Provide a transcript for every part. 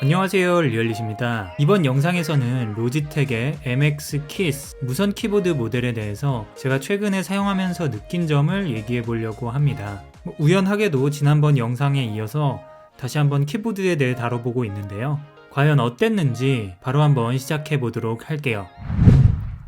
안녕하세요 리얼릿입니다. 이번 영상에서는 로지텍의 MX 키스 무선 키보드 모델에 대해서 제가 최근에 사용하면서 느낀 점을 얘기해 보려고 합니다. 뭐 우연하게도 지난번 영상에 이어서 다시 한번 키보드에 대해 다뤄보고 있는데요. 과연 어땠는지 바로 한번 시작해 보도록 할게요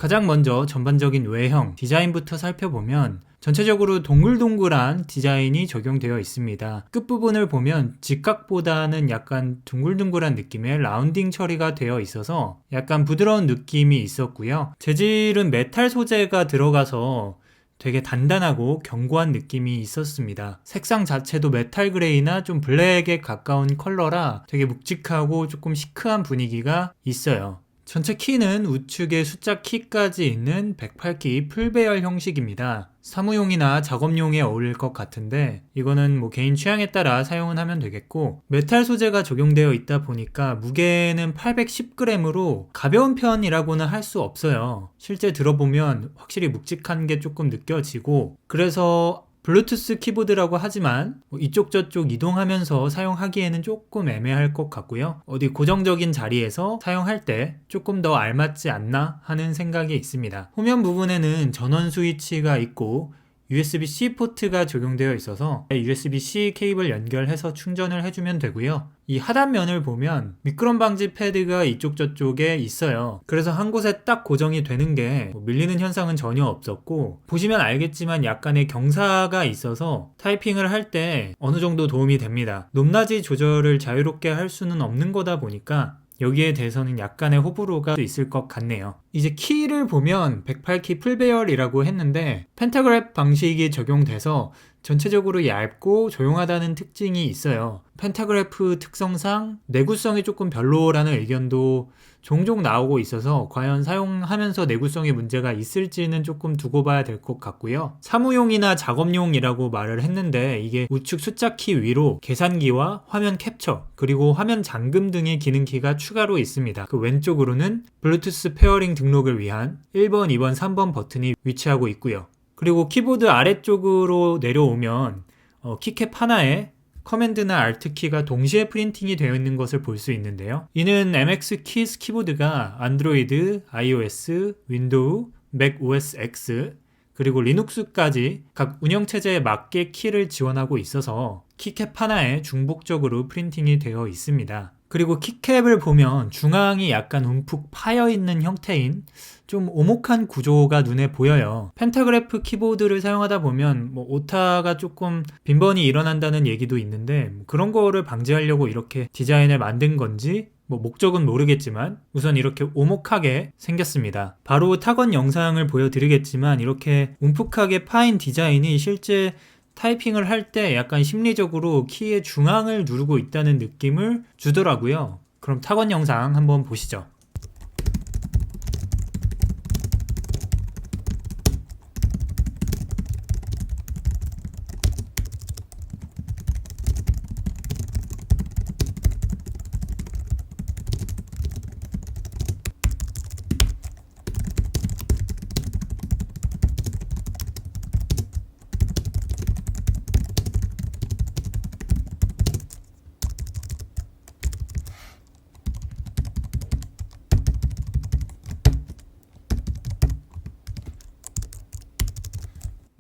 가장 먼저 전반적인 외형, 디자인부터 살펴보면 전체적으로 동글동글한 디자인이 적용되어 있습니다. 끝부분을 보면 직각보다는 약간 둥글둥글한 느낌의 라운딩 처리가 되어 있어서 약간 부드러운 느낌이 있었고요. 재질은 메탈 소재가 들어가서 되게 단단하고 견고한 느낌이 있었습니다. 색상 자체도 메탈 그레이나 좀 블랙에 가까운 컬러라 되게 묵직하고 조금 시크한 분위기가 있어요. 전체 키는 우측에 숫자 키까지 있는 108키 풀배열 형식입니다. 사무용이나 작업용에 어울릴 것 같은데 이거는 뭐 개인 취향에 따라 사용은 하면 되겠고 메탈 소재가 적용되어 있다 보니까 무게는 810g으로 가벼운 편이라고는 할 수 없어요. 실제 들어보면 확실히 묵직한 게 조금 느껴지고 그래서 블루투스 키보드라고 하지만 뭐 이쪽 저쪽 이동하면서 사용하기에는 조금 애매할 것 같고요. 어디 고정적인 자리에서 사용할 때 조금 더 알맞지 않나 하는 생각이 있습니다. 후면 부분에는 전원 스위치가 있고 USB-C 포트가 적용되어 있어서 USB-C 케이블 연결해서 충전을 해주면 되고요. 이 하단면을 보면 미끄럼 방지 패드가 이쪽 저쪽에 있어요. 그래서 한 곳에 딱 고정이 되는 게뭐 밀리는 현상은 전혀 없었고 보시면 알겠지만 약간의 경사가 있어서 타이핑을 할 때 어느 정도 도움이 됩니다. 높낮이 조절을 자유롭게 할 수는 없는 거다 보니까 여기에 대해서는 약간의 호불호가 있을 것 같네요. 이제 키를 보면 108키 풀배열이라고 했는데 펜타그래프 방식이 적용돼서 전체적으로 얇고 조용하다는 특징이 있어요. 펜타그래프 특성상 내구성이 조금 별로라는 의견도 종종 나오고 있어서 과연 사용하면서 내구성에 문제가 있을지는 조금 두고 봐야 될 것 같고요. 사무용이나 작업용이라고 말을 했는데 이게 우측 숫자 키 위로 계산기와 화면 캡처 그리고 화면 잠금 등의 기능키가 추가로 있습니다. 그 왼쪽으로는 블루투스 페어링 등록을 위한 1번, 2번, 3번 버튼이 위치하고 있고요. 그리고 키보드 아래쪽으로 내려오면 어, 키캡 하나에 커맨드나 알트 키가 동시에 프린팅이 되어 있는 것을 볼 수 있는데요. 이는 MX 키스 키보드가 안드로이드, iOS, 윈도우, 맥 OS X 그리고 리눅스까지 각 운영체제에 맞게 키를 지원하고 있어서 키캡 하나에 중복적으로 프린팅이 되어 있습니다. 그리고 키캡을 보면 중앙이 약간 움푹 파여 있는 형태인 좀 오목한 구조가 눈에 보여요. 펜타그래프 키보드를 사용하다 보면 뭐 오타가 조금 빈번히 일어난다는 얘기도 있는데 뭐 그런 거를 방지하려고 이렇게 디자인을 만든 건지 뭐 목적은 모르겠지만 우선 이렇게 오목하게 생겼습니다. 바로 타건 영상을 보여드리겠지만 이렇게 움푹하게 파인 디자인이 실제 타이핑을 할 때 약간 심리적으로 키의 중앙을 누르고 있다는 느낌을 주더라고요. 그럼 타건 영상 한번 보시죠.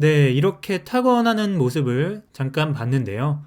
네, 이렇게 타건하는 모습을 잠깐 봤는데요.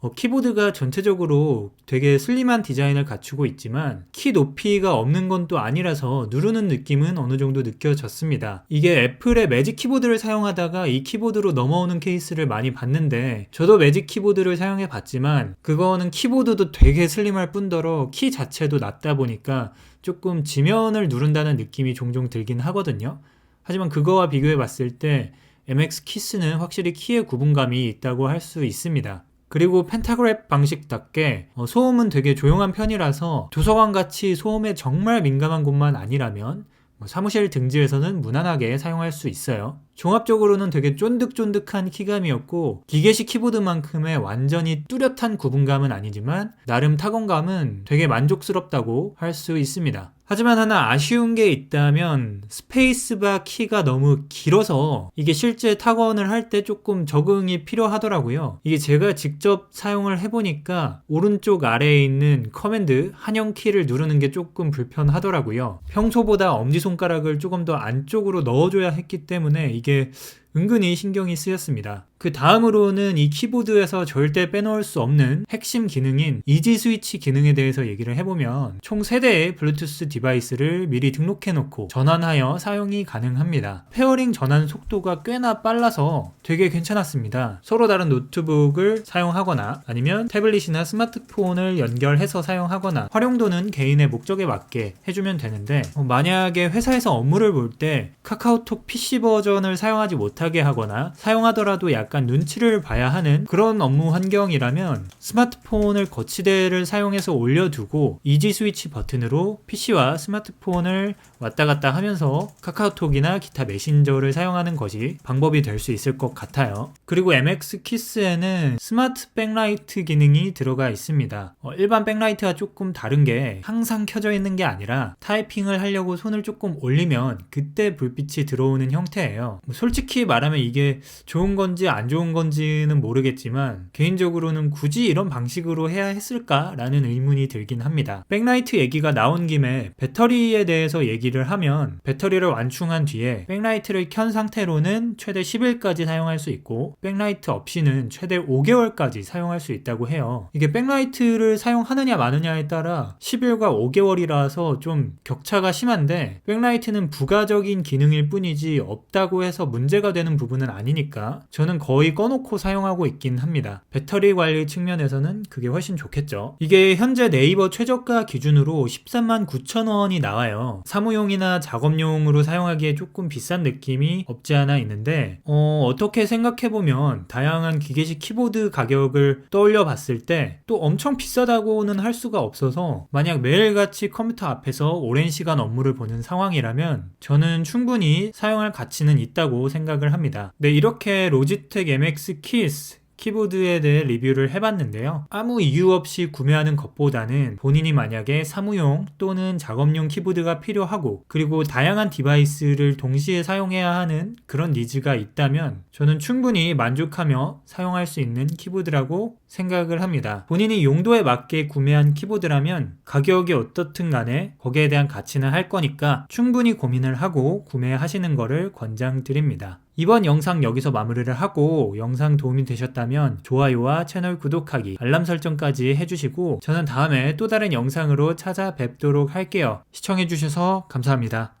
어, 키보드가 전체적으로 되게 슬림한 디자인을 갖추고 있지만 키 높이가 없는 건 또 아니라서 누르는 느낌은 어느 정도 느껴졌습니다. 이게 애플의 매직 키보드를 사용하다가 이 키보드로 넘어오는 케이스를 많이 봤는데 저도 매직 키보드를 사용해 봤지만 그거는 키보드도 되게 슬림할 뿐더러 키 자체도 낮다 보니까 조금 지면을 누른다는 느낌이 종종 들긴 하거든요. 하지만 그거와 비교해 봤을 때 MX 키스는 확실히 키의 구분감이 있다고 할 수 있습니다. 그리고 펜타그래프 방식답게 어, 소음은 되게 조용한 편이라서 도서관 같이 소음에 정말 민감한 곳만 아니라면 뭐 사무실 등지에서는 무난하게 사용할 수 있어요. 종합적으로는 되게 쫀득쫀득한 키감이었고 기계식 키보드만큼의 완전히 뚜렷한 구분감은 아니지만 나름 타건감은 되게 만족스럽다고 할 수 있습니다. 하지만 하나 아쉬운 게 있다면 스페이스바 키가 너무 길어서 이게 실제 타건을 할 때 조금 적응이 필요하더라고요. 이게 제가 직접 사용을 해보니까 오른쪽 아래에 있는 커맨드 한영 키를 누르는 게 조금 불편하더라고요. 평소보다 엄지손가락을 조금 더 안쪽으로 넣어줘야 했기 때문에 이게 은근히 신경이 쓰였습니다. 그 다음으로는 이 키보드에서 절대 빼놓을 수 없는 핵심 기능인 이지 스위치 기능에 대해서 얘기를 해보면 총 3대의 블루투스 디바이스를 미리 등록해놓고 전환하여 사용이 가능합니다. 페어링 전환 속도가 꽤나 빨라서 되게 괜찮았습니다. 서로 다른 노트북을 사용하거나 아니면 태블릿이나 스마트폰을 연결해서 사용하거나 활용도는 개인의 목적에 맞게 해주면 되는데 어, 만약에 회사에서 업무를 볼 때 카카오톡 PC 버전을 사용하지 못 하게 하거나 사용하더라도 약간 눈치를 봐야 하는 그런 업무 환경이라면 스마트폰을 거치대를 사용해서 올려두고 이지 스위치 버튼으로 PC와 스마트폰을 왔다 갔다 하면서 카카오톡이나 기타 메신저를 사용하는 것이 방법이 될 수 있을 것 같아요. 그리고 MX 키스에는 스마트 백라이트 기능이 들어가 있습니다. 어, 일반 백라이트와 조금 다른 게 항상 켜져 있는 게 아니라 타이핑을 하려고 손을 조금 올리면 그때 불빛이 들어오는 형태예요. 뭐 솔직히 말하면 이게 좋은 건지 안 좋은 건지는 모르겠지만 개인적으로는 굳이 이런 방식으로 해야 했을까라는 의문이 들긴 합니다. 백라이트 얘기가 나온 김에 배터리에 대해서 얘기를 하면 배터리를 완충한 뒤에 백라이트를 켠 상태로는 최대 10일까지 사용할 수 있고 백라이트 없이는 최대 5개월까지 사용할 수 있다고 해요. 이게 백라이트를 사용하느냐 마느냐에 따라 10일과 5개월이라서 좀 격차가 심한데 백라이트는 부가적인 기능일 뿐이지 없다고 해서 문제가 되는 부분은 아니니까 저는 거의 꺼놓고 사용하고 있긴 합니다. 배터리 관리 측면에서는 그게 훨씬 좋겠죠. 이게 현재 네이버 최저가 기준으로 13만 9천 원이 나와요. 사무용이나 작업용으로 사용하기에 조금 비싼 느낌이 없지 않아 있는데 어, 어떻게 생각해보면 다양한 기계식 키보드 가격을 떠올려 봤을 때 또 엄청 비싸다고는 할 수가 없어서 만약 매일같이 컴퓨터 앞에서 오랜 시간 업무를 보는 상황이라면 저는 충분히 사용할 가치는 있다고 생각을 합니다. 네, 이렇게 로지텍 MX 키스 키보드에 대해 리뷰를 해봤는데요. 아무 이유 없이 구매하는 것보다는 본인이 만약에 사무용 또는 작업용 키보드가 필요하고 그리고 다양한 디바이스를 동시에 사용해야 하는 그런 니즈가 있다면 저는 충분히 만족하며 사용할 수 있는 키보드라고 생각을 합니다. 본인이 용도에 맞게 구매한 키보드라면 가격이 어떻든 간에 거기에 대한 가치는 할 거니까 충분히 고민을 하고 구매하시는 것을 권장드립니다. 이번 영상 여기서 마무리를 하고 영상 도움이 되셨다면 좋아요와 채널 구독하기, 알람 설정까지 해주시고 저는 다음에 또 다른 영상으로 찾아뵙도록 할게요. 시청해주셔서 감사합니다.